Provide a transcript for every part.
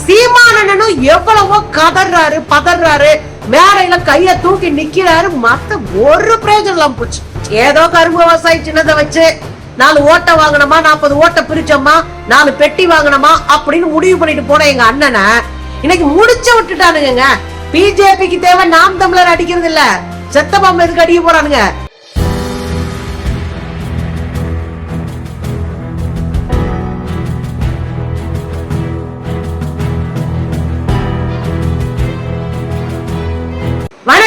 சீமானனும் எவ்வளவோ கதறாரு பதறாரு மேடையில கைய தூக்கி நிக்கிறாரு. மத்த ஒரு பிரயோஜனம் இல்லாம போச்சு. ஏதோ கரும்பு விவசாயி சின்னதை வச்சு நாலு ஓட்டை வாங்கணுமா நாற்பது ஓட்டை பிரிச்சோமா நாலு பெட்டி வாங்கினமா அப்படின்னு முடிவு பண்ணிட்டு போன எங்க அண்ணனை இன்னைக்கு முடிச்ச விட்டுட்டானுங்க பிஜேபிக்கு தேவை நாம் தமிழர் அடிக்கிறது இல்ல. செத்த பாம்பு எதுக்கு அடிக்க போறானுங்க?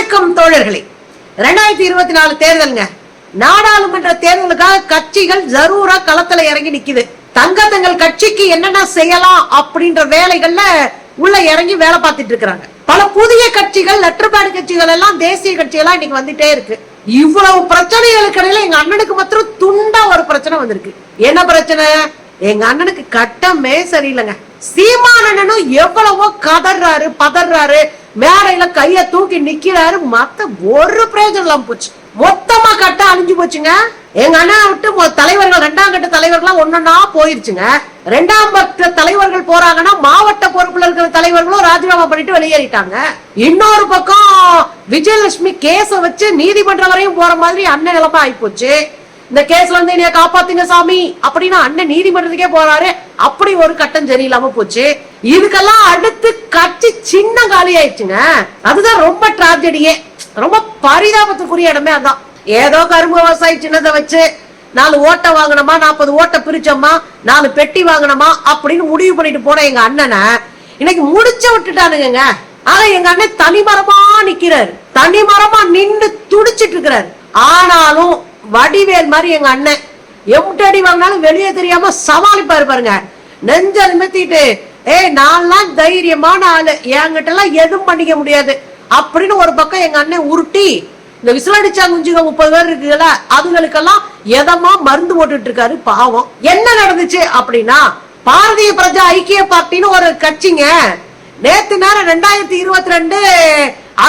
வணக்கம் தோழர்களே. ரெண்டாயிரத்தி இருபத்தி நாலு தேர்தலுங்க. நாடாளுமன்ற தேர்தலுக்காக கட்சிகள் ஜரூரா களத்துல இறங்கி நிக்குது. தங்க தங்கள் கட்சிக்கு என்னென்ன செய்யலாம் அப்படின்ற வேலைகள்ல உள்ள இறங்கி வேலை பார்த்துட்டு இருக்கிறாங்க. பல புதிய கட்சிகள் லெட்டர்பேடு கட்சிகள் எல்லாம் தேசிய கட்சிகளா இன்னைக்கு வந்துட்டே இருக்கு. இவ்வளவு பிரச்சனைகளுக்கு இடையில எங்க அண்ணனுக்கு மாத்திரம் துண்டா ஒரு பிரச்சனை வந்திருக்கு. என்ன பிரச்சனை? எங்க அண்ணனுக்கு கட்டமே சரியில்லைங்க. சீமானனும் எவ்வளவோ கதர்றாரு பதர்றாரு. மேடையில கைய தூக்கி நிக்கிறாரு மத்த ஒரு பிரயோஜனம் இல்லாம போச்சு. மொத்தமா கட்ட அழிஞ்சு போச்சுங்க. எங்க அண்ணா விட்டு தலைவர்கள் ரெண்டாம் கட்ட தலைவர்கள்லாம் ஒன்னொன்னா போயிருச்சுங்க. ரெண்டாம் பக்க தலைவர்கள் போறாங்கன்னா மாவட்ட பொறுப்புல இருக்கிற தலைவர்களும் ராஜினாமா பண்ணிட்டு வெளியேறிட்டாங்க. இன்னொரு பக்கம் விஜயலட்சுமி கேஸ வச்சு நீதிமன்றம் வரையும் போற மாதிரி அண்ணன் நிலைமை ஆயிப்போச்சு. இந்த கேஸ்ல இருந்து என்னைய காப்பாத்துங்க சாமி. அப்படின்னு அண்ணன் நீதிமன்றத்துக்கே போறாரு. அப்படி ஒரு கட்டம் சரியில்லாம போச்சு. இதுக்கெல்லாம் அடுத்து கட்சி சின்ன காலி ஆயிடுச்சுங்க அதுதான் ரொம்ப டிராஜடியே ரொம்ப பரிதாபத்துக்குரிய இடமே அதான். ஏதோ கரும்பு விவசாயி சின்னதை வச்சு நாலு ஓட்டை வாங்கினோமா நாற்பது ஓட்டை பிரிச்சோமா நாலு பெட்டி வாங்கினோமா அப்படின்னு முடிவு பண்ணிட்டு போன எங்க அண்ணனை இன்னைக்கு முடிச்ச விட்டுட்டானுங்க ஆனா எங்க அண்ணன் தனிமரமா நிக்கிறாரு. தனிமரமா நின்று துடிச்சிட்டு இருக்கிறாரு. ஆனாலும் வடிவேல் மாதிரி எங்க அண்ணன். எம்ட்டு அடி வாங்கினாலும் வெளியே தெரியாம சமாளிப்பாரு பாருங்க. நெஞ்ச நிமித்திட்டு ஏய் நான்லாம் தைரியமான ஆளு. என்கிட்ட எல்லாம் எதுவும் பண்ணிக்க முடியாது. அப்படின்னு ஒரு பக்கம் எங்க அண்ணன் உருட்டி இந்த விசிலடிச்சா குஞ்சுங்க முப்பது பேர் இருக்குல்ல அதுங்களுக்கெல்லாம் எதமா மருந்து போட்டுட்டு இருக்காரு பாவம். என்ன நடந்துச்சு? அப்படின்னா பாரதிய பிரஜா ஐக்கிய பார்ட்டின்னு ஒரு கட்சிங்க. நேத்து நேரம் ரெண்டாயிரத்தி இருபத்தி ரெண்டு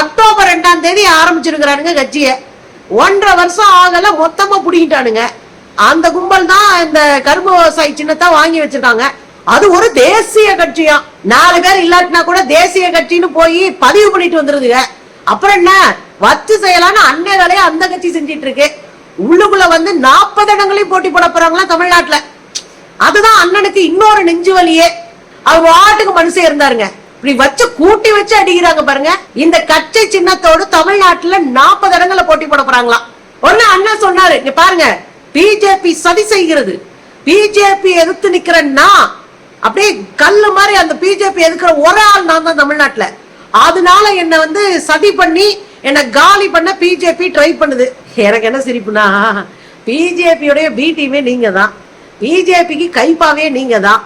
அக்டோபர் ரெண்டாம் தேதி ஆரம்பிச்சிருக்கிறானுங்க கட்சியை. ஒன்றரை வருஷம் ஆகல மொத்தமா புடிங்கிட்டானுங்க. அந்த கும்பல் தான் இந்த கரும்பு விவசாயி சின்னத்தை வாங்கி வச்சிருக்காங்க. அது ஒரு தேசிய கட்சியா. நாலு பேர் இல்லாட்டினா கூட தேசிய கட்சின்னு போய் பதிவு பண்ணிட்டு வந்துருதுங்க. அப்புறம் என்ன? வச்சு செய்யலாம்னு அன்னை வேலையை அந்த கட்சி செஞ்சிட்டு இருக்கு உள்ளுக்குள்ள வந்து நாற்பது இடங்களையும் போட்டி போட போறாங்களா தமிழ்நாட்டுல. அதுதான் அண்ணனுக்கு இன்னொரு நெஞ்சு வலியே. அவர் வாட்டுக்கு மனுஷன் இருந்தாருங்க. இப்படி வச்சு கூட்டி வச்சு அடிக்கிறாங்க பாருங்க. இந்த கச்சை சின்னத்தோடு தமிழ்நாட்டுல நாற்பது இடங்களை போட்டி போட போறாங்களாம். ஒன்னு அண்ணன் சொன்னாரு இங்க பாருங்க பிஜேபி சதி செய்கிறது. பிஜேபி எதிர்த்து நிக்கிறேன்னா அப்படியே கல்லு மாதிரி அந்த பிஜேபி எதுக்குற ஒரு ஆள் நான் தான் தமிழ்நாட்டுல. அதனால என்ன வந்து சதி பண்ணி என்ன காலி பண்ண பிஜேபி ட்ரை பண்ணுது. எனக்கு என்ன சிரிப்புனா பிஜேபியோடைய பி டீமே நீங்க தான். பிஜேபிக்கு கைப்பாவே நீங்க தான்.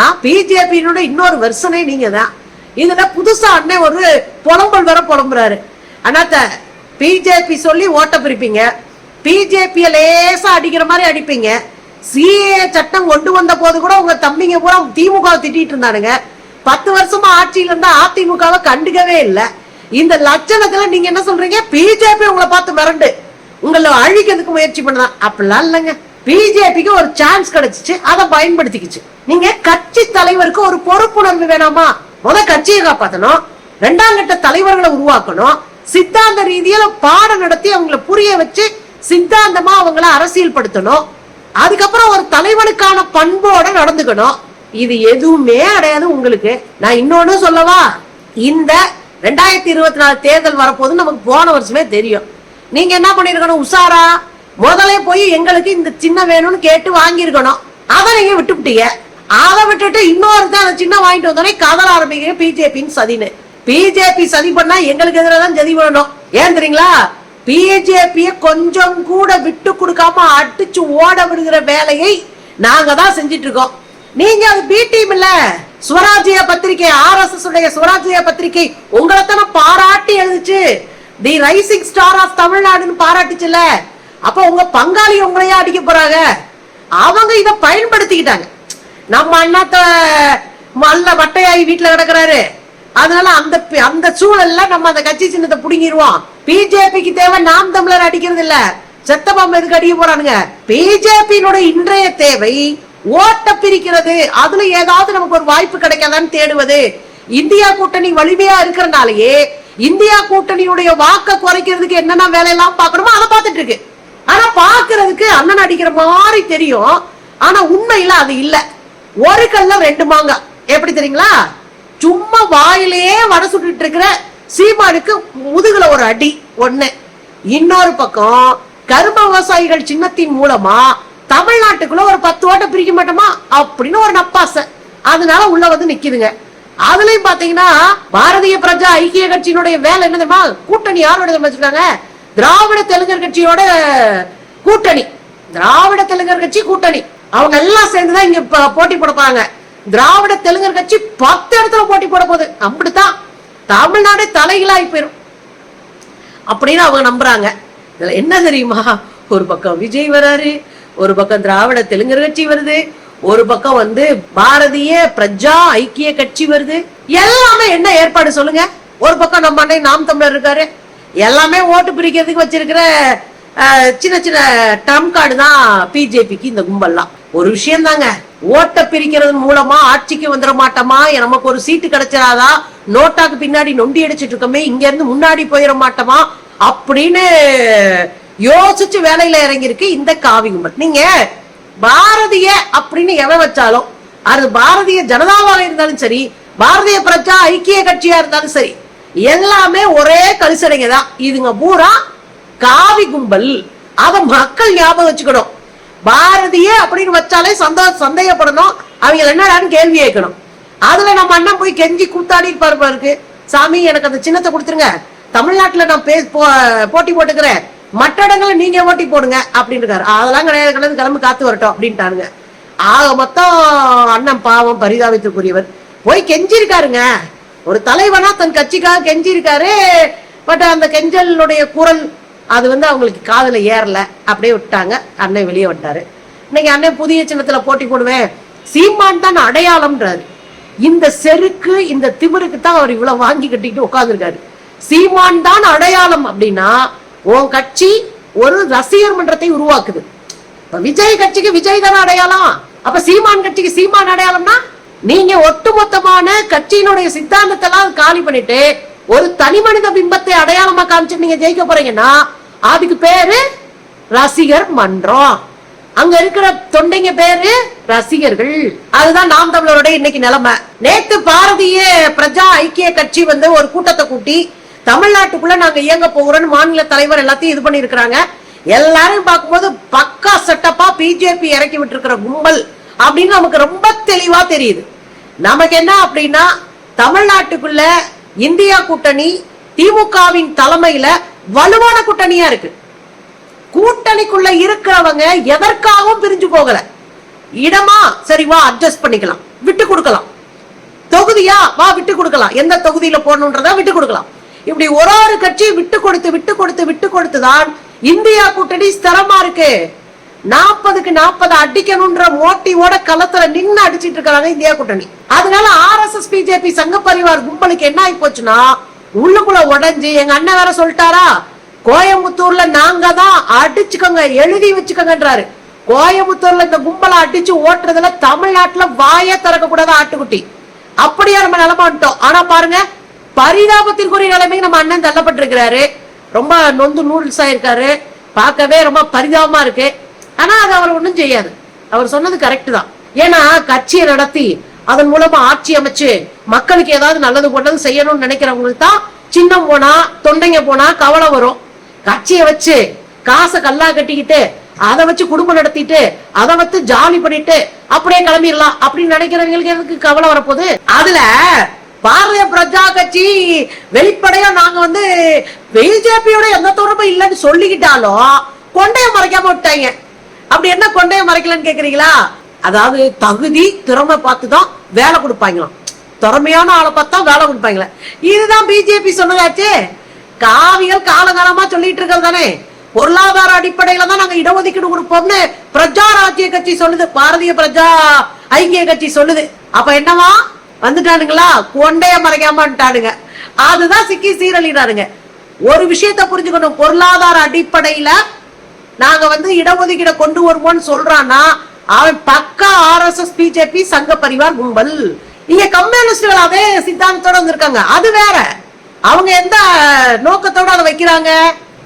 ஆ பிஜேபியினோட இன்னொரு வெர்ஷனே நீங்க தான். இதுல புதுசா அண்ணன் ஒரு புலம்பல் வர புலம்புறாரு. அண்ணாத்த பிஜேபி சொல்லி ஓட்ட பிரிப்பீங்க. பிஜேபியை லேசா அடிக்கிற மாதிரி அடிப்பீங்க. சிஏ சட்டம் கொண்டு வந்த போது கூட உங்க தம்பிங்க பூரா திமுக திட்டிட்டு இருந்தானுங்க. பத்து வருஷமா ஆட்சியில இருந்தா அதிமுகவை கண்டுக்கவே இல்லை. இந்த லட்சணத்துல நீங்க என்ன சொல்றீங்க? பிஜேபி உங்களை பார்த்து மிரண்டு. உங்களை அழிக்கிறதுக்கு முயற்சி பண்ணலாம் அப்படிலாம் இல்லைங்க. பிஜேபிக்கு ஒரு சான்ஸ் கிடைச்சிச்சு. அதை பயன்படுத்திக்கிச்சு. நீங்க கட்சி தலைவருக்கு ஒரு பொறுப்புணர்வு வேணாமா? முத கட்சியை காப்பாத்தணும். ரெண்டாம் கட்ட தலைவர்களை உருவாக்கணும். சித்தாந்த ரீதியில பாடம் நடத்தி அவங்கள புரிய வச்சு சித்தாந்தமா அவங்கள அரசியல் படுத்தணும் அதுக்கப்புறம் ஒரு தலைவனுக்கான பண்போட நடந்துக்கணும். இது எதுவுமே அடையாது உங்களுக்கு. நான் இன்னொன்னு சொல்லவா? இந்த ரெண்டாயிரத்தி இருபத்தி நாலு தேர்தல் வரப்போது நமக்கு போன வருஷமே தெரியும். நீங்க என்ன பண்ணிருக்கணும்? உஷாரா? முதல்ல போய் எங்களுக்கு இந்த சின்ன வேணும்னு கேட்டு வாங்கியிருக்கணும். அதை நீங்க விட்டுவிட்டீங்க அதை விட்டுட்டு இன்னொருத்தன் அதை சின்ன வாங்கிட்டு வந்தோடனே கதற ஆரம்பிக்கிற பிஜேபின்னு சதின்னு. பிஜேபி சதி பண்ணா எங்களுக்கு எதிராக தான் சதி பண்ணணும் ஏன் தெரியுங்களா? பிஜேபிய கொஞ்சம் கூட விட்டு கொடுக்காம அடிச்சு ஓட விடுகிற வேலையை நாங்க தான் செஞ்சிட்டு இருக்கோம் நீங்க அது பி டீம் இல்ல. சுவராஜ்ய பத்திரிகை ஆர் எஸ் எஸ் உடைய சுவராஜ்ய பத்திரிகை உங்களை தானே பாராட்டி எழுதுச்சு. தி ரைசிங் ஸ்டார் ஆஃப் தமிழ்நாடுன்னு பாராட்டுச்சுல அப்ப உங்க பங்காளி உங்களையா அடிக்க போறாங்க. அவங்க இதை பயன்படுத்திக்கிட்டாங்க. நம்ம அண்ணாத்த மல்ல வட்டையாகி வீட்டுல கிடக்குறாரு. அதனால அந்த அந்த சூழல்ல நம்ம அந்த கட்சி சின்னத்தை புடுங்கிடுவோம் பிஜேபிக்கு தேவை நாம் தமிழர் அடிக்கிறது இல்ல. செத்த பாம்பு எதுக்கு அடிக்க போறானுங்க? பிஜேபியினுடைய இன்றைய தேவை ஓட்ட பிரிக்கிறது. அதுல ஏதாவது நமக்கு ஒரு வாய்ப்பு கிடைக்காதான்னு தேடுவது. இந்தியா கூட்டணி வலிமையா இருக்கிறனாலயே இந்தியா கூட்டணியுடைய வாக்க குறைக்கிறதுக்கு என்னென்ன வேலையெல்லாம் பார்க்கணுமோ அதை பார்த்துட்டு இருக்கு. ஆனா பாக்குறதுக்கு அண்ணன் அடிக்கிற மாதிரி தெரியும். ஆனா உண்மையில அது இல்லை. ஒரு கல்ல ரெண்டு மாங்காய் எப்படி தெரியுங்களா? சும்மா வாயிலேயே வடை சுட்டுட்டு இருக்கிற சீமானுக்கு முதுகுல ஒரு அடி ஒண்ணு. இன்னொரு பக்கம் கரும விவசாயிகள் சின்னத்தின் மூலமா தமிழ்நாட்டுக்குள்ள ஒரு பத்து ஓட்டை பிரிக்க மாட்டோமா? அப்படின்னு ஒரு நப்பாசை. அதனால உள்ள வந்து நிக்குதுங்க. அதுலயும் பாத்தீங்கன்னா பாரதிய பிரஜா ஐக்கிய கட்சியினுடைய வேலை என்ன தெரியுமா? கூட்டணி யாரோட வச்சிருக்காங்க? திராவிட தெலுங்கர் கட்சியோட கூட்டணி. திராவிட தெலுங்கர் கட்சி கூட்டணி. அவங்க எல்லாம் சேர்ந்துதான் இங்க போட்டி போட போறாங்க திராவிட தெலுங்கர் கட்சி பத்து இடத்துல போட்டி போட போகுது. அப்படித்தான். தமிழ்நாடு தலைகளாகி போயிடும் அப்படின்னு அவங்க நம்புறாங்க. இதுல என்ன தெரியுமா? ஒரு பக்கம் விஜய் வராரு ஒரு பக்கம் திராவிட தெலுங்கர் கட்சி வருது ஒரு பக்கம் வந்து பாரதிய பிரஜா ஐக்கிய கட்சி வருது. எல்லாமே என்ன ஏற்பாடு சொல்லுங்க? ஒரு பக்கம் நம்ம அன்னை நாம் தமிழர் இருக்காரு. எல்லாமே ஓட்டு பிரிக்கிறதுக்கு வச்சிருக்கிற சின்ன சின்ன டம் கார்டு தான் பிஜேபிக்கு இந்த கும்பல்லாம். ஒரு விஷயம் தாங்க ஓட்ட பிரிக்கிறது மூலமா ஆட்சிக்கு வந்துட மாட்டோமா? நமக்கு ஒரு சீட்டு கிடைச்சிடாதா? நோட்டாக்கு பின்னாடி நொண்டி அடிச்சிட்டு இருக்கோமே இங்க இருந்து முன்னாடி போயிட மாட்டோமா? அப்படின்னு யோசிச்சு வேலையில இறங்கியிருக்கு இந்த காவி கும்பல். நீங்க பாரதிய அப்படின்னு எவன் வச்சாலும் அது பாரதிய ஜனதாவாக இருந்தாலும் சரி பாரதிய பிரஜா ஐக்கிய கட்சியா இருந்தாலும் சரி எல்லாமே ஒரே கலிசடைங்க தான். இதுங்க பூரா காவி கும்பல் அத மக்கள் ஞாபகம் வச்சுக்கணும். பாரதிய அப்படின்னு வச்சாலே சந்தோ சந்தேகப்படணும். அவங்க என்னடான்னு கேள்வி கேட்கணும். அதுல நம்ம அண்ணன் போய் கெஞ்சி கூத்தாடி இருப்பாரு பாருக்கு. சாமி எனக்கு அந்த சின்னத்தை கொடுத்துருங்க. தமிழ்நாட்டுல நான் பே போ- போட்டி போட்டுக்கிறேன். மற்ற இடங்களை நீங்க ஓட்டி போடுங்க அப்படின்னு இருக்காரு அதெல்லாம் கிடையாது. கிடையாது கிளம்பி காத்து வரட்டும் அப்படின்ட்டாருங்க ஆக மொத்தம் அண்ணன் பாவம் பரிதாபத்திற்குரியவர். போய் கெஞ்சிருக்காருங்க. ஒரு தலைவனா தன் கட்சிக்காக கெஞ்சிருக்காரு. பட் அந்த கெஞ்சலுடைய குரல் அது வந்து அவங்களுக்கு காதில் ஏறல. அப்படியே விட்டாங்க. அண்ணன் வெளியே விட்டாரு இன்னைக்கு அண்ணன் புதிய சின்னத்துல போட்டி போடுவேன். சீமான் தான் அடையாளம்ன்றாரு. இந்த செருக்கு இந்த திமிருக்கு தான் அவர் இவ்வளவு வாங்கி கட்டிட்டு உட்காந்துருக்காரு சீமான் தான் அடையாளம் அப்படின்னா உன் கட்சி ஒரு ரசிகர் மன்றத்தை உருவாக்குது. இப்ப விஜய் கட்சிக்கு விஜய் தானே அடையாளம். அப்ப சீமான் கட்சிக்கு சீமான் அடையாளம்னா நீங்க ஒட்டுமொத்தமான கட்சியினுடைய சித்தாந்தத்தை எல்லாம் காலி பண்ணிட்டு ஒரு தனி மனித பிம்பத்தை அடையாளமா காமிச்சு நீங்க ஜெயிக்க போறீங்கன்னா அதுக்கு பேரு ரசிகர் மன்றம். அங்க இருக்கிற தொண்டைங்க பேரு ரசிகர்கள். அதுதான் நாம் தமிழரோட இன்னைக்கு நிலைமை. நேத்து பாரதிய பிரஜா ஐக்கிய கட்சி வந்து ஒரு கூட்டத்தை கூட்டி தமிழ்நாட்டுக்குள்ள நாங்க இயங்க போகிறோம்னு மாநில தலைவர் எல்லாத்தையும் இது பண்ணி இருக்கிறாங்க எல்லாரும் பார்க்கும்போது பக்கா செட்டப்பா பிஜேபி இறக்கி விட்டுருக்கிற கும்பல் அப்படின்னு நமக்கு ரொம்ப தெளிவா தெரியுது. நமக்கு என்ன அப்படின்னா தமிழ்நாட்டுக்குள்ள இந்தியா கூட்டணி திமுகவின் தலைமையில வலுவான கூட்டணியா இருக்கு. கூட்டணிக்குள்ள இருக்கிறவங்க எதற்காகவும் பிரிஞ்சு போகல. இடமா சரி வா அட்ஜஸ்ட் பண்ணிக்கலாம். விட்டு கொடுக்கலாம். தொகுதியா வா விட்டு கொடுக்கலாம். எந்த தொகுதியில போடணுன்றதா விட்டு கொடுக்கலாம். இப்படி ஒரு ஒரு கட்சி விட்டு கொடுத்து விட்டு கொடுத்து விட்டு கொடுத்துதான் இந்தியா கூட்டணி ஸ்திரமா இருக்கு. நாற்பதுக்கு நாற்பது அடிக்கணும்ன்ற மோட்டிவோட களத்துல நின்று அடிச்சிட்டு இருக்காங்க இந்தியா கூட்டணி. அதனால ஆர்எஸ்எஸ் பிஜேபி சங்க பரிவார் கும்பலுக்கு என்ன ஆகி போச்சுன்னா உள்ளுக்குள்ள உடஞ்சி எங்க அண்ணன் வேற சொல்லிட்டாரா? கோயம்புத்தூர்ல நாங்க தான் அடிச்சுக்கோங்க எழுதி வச்சுக்கோங்கன்றாரு. கோயம்புத்தூர்ல இந்த கும்பலை அடிச்சு ஓட்டுறதுல தமிழ்நாட்டுல வாயே திறக்க கூடாது ஆட்டுக்குட்டி. அப்படியே நம்ம நிலமாட்டோம் வந்துட்டோம். ஆனா பாருங்க பரிதாபத்திற்குரிய நிலைமைக்கு நம்ம அண்ணன் தள்ளப்பட்டிருக்கிறாரு. ரொம்ப நொந்து நூடுல்ஸ் ஆயிருக்காரு. பார்க்கவே ரொம்ப பரிதாபமா இருக்கு. ஆனா அது அவர் ஒன்றும் செய்யாது. அவர் சொன்னது கரெக்ட் தான். ஏன்னா கட்சியை நடத்தி அதன் மூலமா ஆட்சி அமைச்சு மக்களுக்கு ஏதாவது நல்லது கொண்டது செய்யணும்னு நினைக்கிறவங்களுக்கு தான் சின்னம் போனா தொண்டைங்க போனா கவலை வரும். கட்சியை வச்சு காசை கல்லா கட்டிக்கிட்டு அதை வச்சு குடும்பம் நடத்திட்டு அதை வச்சு ஜாலி பண்ணிட்டு அப்படியே கிளம்பிடலாம் அப்படின்னு நினைக்கிறவங்களுக்கு எதுக்கு கவலை வரப்போகுது? அதுல பாரதிய பிரஜா கட்சி வெளிப்படையா நாங்க வந்து பிஜேபியோட எந்த தொடர்பும் இல்லைன்னு சொல்லிக்கிட்டாலும் கொண்டைய மறைக்காம விட்டாங்க. அப்படி என்ன கொண்டே மறைக்கலன்னு கேக்குறீங்களா? அதாவது தகுதி திறமை பார்த்து தான் வேலை கொடுப்பாங்களாம். திறமையான ஆளை பார்த்தா வேலை கொடுப்பாங்களே. இதுதான் பிஜேபி சொன்னதாச்சே. காவிகள் காலகாலமா சொல்லிட்டு இருக்கிறது தானே. பொருளாதார அடிப்படையில தான் நாங்க இடஒதுக்கீடு கொடுப்போம்னு பிரஜா ராஜ்ய கட்சி சொல்லுது. பாரதிய பிரஜா ஐக்கிய கட்சி சொல்லுது. அப்ப என்னவா? வந்துட்டானுங்களா? கொண்டைய மறைக்காமட்டானுங்க அதுதான் சிக்கி சீரழிறாருங்க ஒரு விஷயத்த புரிஞ்சுக்கணும். பொருளாதார அடிப்படையில நாங்க வந்து இடஒதுக்கீடை கொண்டு வருவோம்னு சொல்றான்னா அவன் பக்கா ஆர்எஸ்எஸ் பிஜேபி சங்க பரிவார் கும்பல். இங்க கம்யூனிஸ்டுகள் அதே சித்தாந்தத்தோட வந்திருக்காங்க. அது வேற. அவங்க எந்த நோக்கத்தோட அதை வைக்கிறாங்க?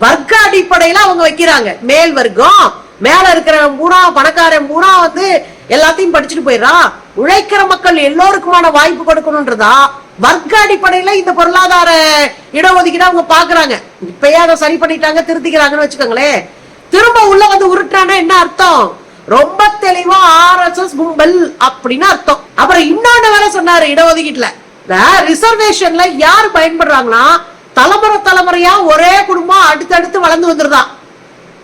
வர்க்க அடிப்படையில அவங்க வைக்கிறாங்க. மேல் வர்க்கம் மேல இருக்கிற பூரா பணக்காரன் பூரா வந்து எல்லாத்தையும் படிச்சுட்டு போயிடுறான் உழைக்கிற மக்கள் எல்லோருக்குமான வாய்ப்பு கொடுக்கணும்ன்றதா வர்க்க அடிப்படையில இந்த பொருளாதார இடஒதுக்கீடு அவங்க பாக்குறாங்க இப்பயே அதை சரி பண்ணிட்டாங்க திருத்திக்கிறாங்கன்னு வச்சுக்கோங்களேன். திரும்ப உள்ள வந்து உருட்டுறான்னா என்ன அர்த்தம்? ரொம்ப தெளிவா ஆர்எஸ்எஸ் கும்பல் அப்படின்னு அர்த்தம். அப்புறம் இன்னொன்னு வேற சொன்னாரு இடஒதுக்கீட்டுல. ரிசர்வேஷன்ல யார் பயன்படுறாங்கன்னா தலைமுறை தலைமுறையா ஒரே குடும்பம் அடுத்தடுத்து வளர்ந்து வந்துருதான்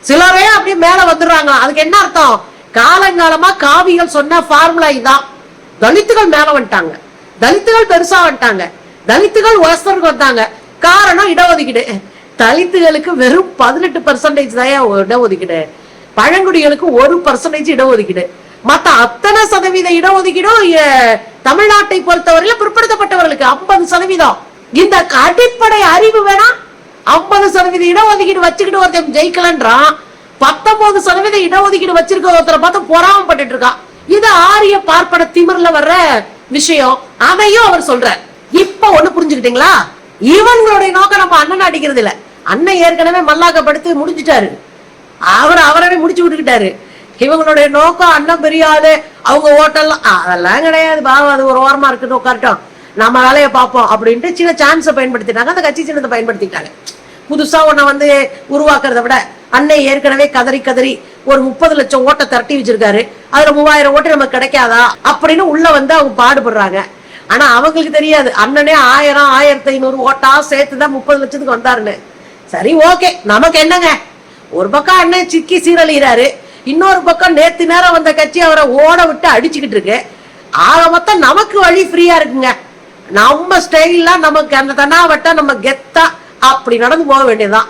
சிலரே அப்படியே மேல வந்துடுறாங்க. அதுக்கு என்ன அர்த்தம்? காலங்காலமா காவிகள் சொன்ன ஃபார்முலா இதான். தலித்துகள் மேல வந்துட்டாங்க. தலித்துகள் பெருசா வந்துட்டாங்க. தலித்துகள் ஒசருக்கு வந்தாங்க. காரணம் இடஒதுக்கீடு. தலித்துகளுக்கு வெறும் பதினெட்டு பர்சன்டேஜ் தான் இடஒதுக்கீடு. பழங்குடிகளுக்கு ஒரு பர்சன்டேஜ் இடஒதுக்கீடு. மத்த அத்தனை சதவீத இடஒதுக்கீடும் எ- தமிழ்நாட்டை பொறுத்தவரையில பிற்படுத்தப்பட்டவர்களுக்கு ஐம்பது சதவீதம். இந்த அடிப்படை அறிவு வேணா ஐம்பது சதவீத இடஒதுக்கீடு வச்சுக்கிட்டு ஒருத்தன் ஜெயிக்கலன்றான் பத்தொன்பது சதவீத இடஒதுக்கீடு வச்சிருக்க ஒருத்தரை பார்த்து பொறாமப்பட்டு இருக்கான் இது ஆரிய பார்ப்பன திமிர்ல வர்ற விஷயம். அதையும் அவர் சொல்றார். இப்ப ஒண்ணு புரிஞ்சுக்கிட்டீங்களா? இவங்களுடைய நோக்கம் நம்ம அண்ணன் அடிக்கிறது இல்லை அண்ணன் ஏற்கனவே மல்லாக்கப்படுத்தி முடிஞ்சிட்டாரு. அவர் அவரவே முடிச்சு விட்டுக்கிட்டாரு. இவங்களுடைய நோக்கம் அண்ணன் பெரிய ஆளு அவங்க ஓட்டெல்லாம் அதெல்லாம் கிடையாது பாவம் அது ஒரு ஓரமா இருக்குன்னு உட்காரட்டும். நம்ம வேலையை பார்ப்போம் அப்படின்ட்டு சின்ன சான்ஸை பயன்படுத்திட்டாங்க. அந்த கட்சி சின்னத்தை பயன்படுத்திட்டாங்க புதுசா ஒன்ன வந்து உருவாக்குறத விட அன்னை ஏற்கனவே கதறி கதறி ஒரு முப்பது லட்சம் ஓட்டை திரட்டி வச்சிருக்காரு. அதுல மூவாயிரம் ஓட்டு நமக்கு கிடைக்காதா அப்படின்னு உள்ள வந்து அவங்க பாடுபடுறாங்க. ஆனா அவங்களுக்கு தெரியாது. அண்ணனே ஆயிரம் ஆயிரத்தி ஐநூறு ஓட்டா சேர்த்துதான் முப்பது லட்சத்துக்கு வந்தாருன்னு. சரி ஓகே. நமக்கு என்னங்க? ஒரு பக்கம் அண்ணன் சிக்கி சீரழிகிறாரு. இன்னொரு பக்கம் நேத்து நேரம் வந்த கட்சி அவரை ஓட விட்டு அடிச்சுக்கிட்டு இருக்கு. ஆக மொத்தம் நமக்கு வழி ஃப்ரீயா இருக்குங்க. நம்ம ஸ்டைல்லாம் நமக்கு அந்த தனாவட்ட நம்ம கெத்தா அப்படி நடந்து போக வேண்டியதுதான்.